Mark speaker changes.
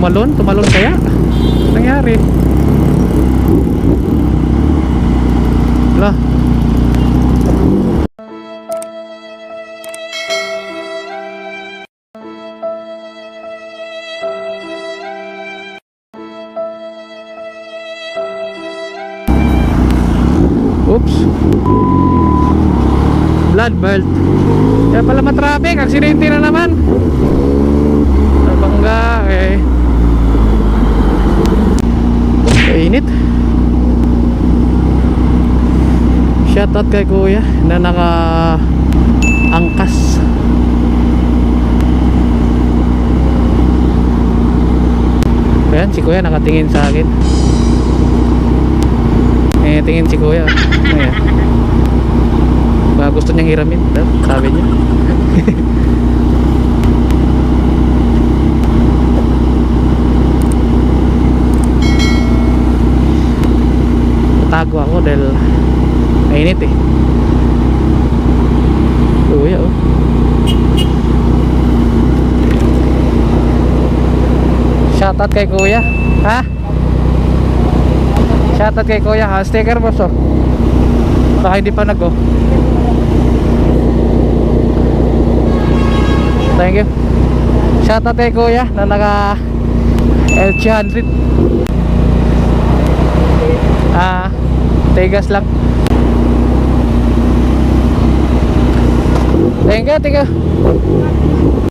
Speaker 1: Tumalon? Tumalon kaya? Nangyari? Wala. Oops. Blood belt. Kaya pala matraffic, aksidente na naman. Shoutout kay kuya na naka angkas. Ayan, si kuya nakatingin sa akin. Eh, tingin si kuya. Ayan. Baka gusto niyang hiramin. Sabi niya. Tago ako dahil mainit eh. Kuya oh. Shoutout kay kuya. Ha? Shoutout kay kuya ha. Sticker boss oh. Baka hindi pa nag oh. Thank you. Shoutout kay kuya na naka L300. Ah, tigas lang. Thank you.